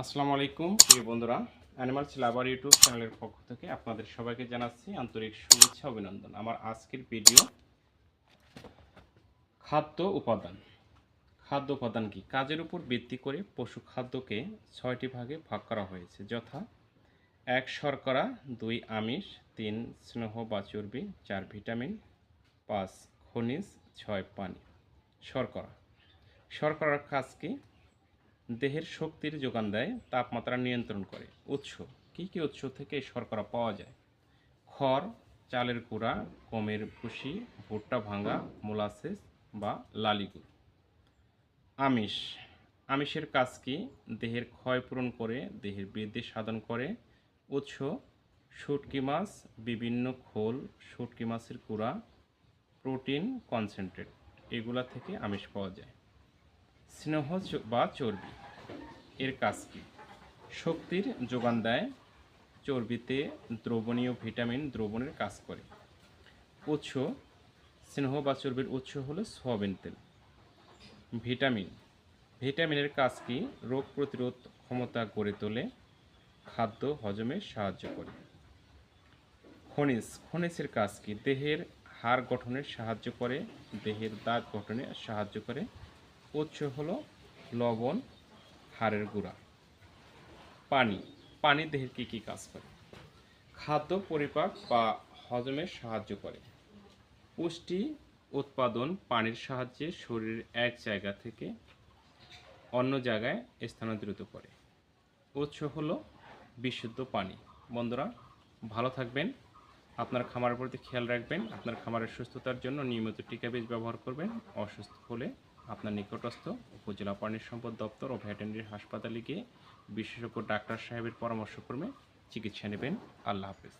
আসসালামু আলাইকুম, প্রিয় বন্ধুরা। অ্যানিমালস লাভার ইউটিউব চ্যানেলের পক্ষ থেকে আপনাদের সবাইকে জানাচ্ছি আন্তরিক শুভেচ্ছা অভিনন্দন। আমার আজকের ভিডিও খাদ্য উপাদান। খাদ্য উপাদান কি? কাজের উপর ভিত্তি করে পশু খাদ্যকে ছয়টি ভাগে ভাগ করা হয়েছে। যথা, এক শর্করা, দুই আমিষ, তিন স্নেহ বা চর্বি, চার ভিটামিন, পাঁচ খনিজ, ছয় পানি। শর্করা। শর্করার কাজ কি? দেহের শক্তির যোগান দেয়, তাপমাত্রা নিয়ন্ত্রণ করে। উৎস, কী কী উৎস থেকে শর্করা পাওয়া যায়? খড়, চালের কুড়া গমের ভুসি, ভুট্টা ভাঙা, মোলাসেস বা লালিগুড়। আমিষ, আমিষের কাজ কি? দেহের ক্ষয় পূরণ করে, দেহের বৃদ্ধি সাধন করে। উৎস, শুটকি মাছ, বিভিন্ন খোল, শুটকি মাছের কুড়া প্রোটিন, কনসেন্ট্রেট, এগুলা থেকে আমিষ পাওয়া যায়। স্নেহ বা চর্বি। এর কাজ কি? শক্তির যোগান দেয়, চর্বিতে দ্রবণীয় ভিটামিন দ্রবণের কাজ করে। উৎস, স্নেহ বা চর্বির উৎস হলো সয়াবিন তেল। ভিটামিন। ভিটামিনের কাজ কি? রোগ প্রতিরোধ ক্ষমতা গড়ে তোলে, খাদ্য হজমে সাহায্য করে। খনিজ। খনিজের কাজ কি? দেহের হাড় গঠনে সাহায্য করে, দেহের দাঁত গঠনে সাহায্য করে উৎস হলো লবণ, হাড়ের গুঁড়া। পানি পানি দেহের কী কী কাজ করে? খাদ্য পরিপাক বা হজমে সাহায্য করে। পুষ্টি উৎপাদন পানির সাহায্যে শরীরের এক জায়গা থেকে অন্য জায়গায় স্থানান্তরিত করে। উৎস হলো বিশুদ্ধ পানি। বন্ধুরা, ভালো থাকবেন। আপনার খামারের প্রতি খেয়াল রাখবেন। আপনার খামারের সুস্থতার জন্য নিয়মিত টিকা বীজ ব্যবহার করবেন। অসুস্থ হলে আপনার নিকটস্থ উপজেলা প্রাণী সম্পদ দপ্তর ও ভ্যাটেনারি হাসপাতালে গিয়ে বিশেষজ্ঞ ডাক্তার সাহেবের পরামর্শক্রমে চিকিৎসা নেবেন। আল্লাহ হাফেজ।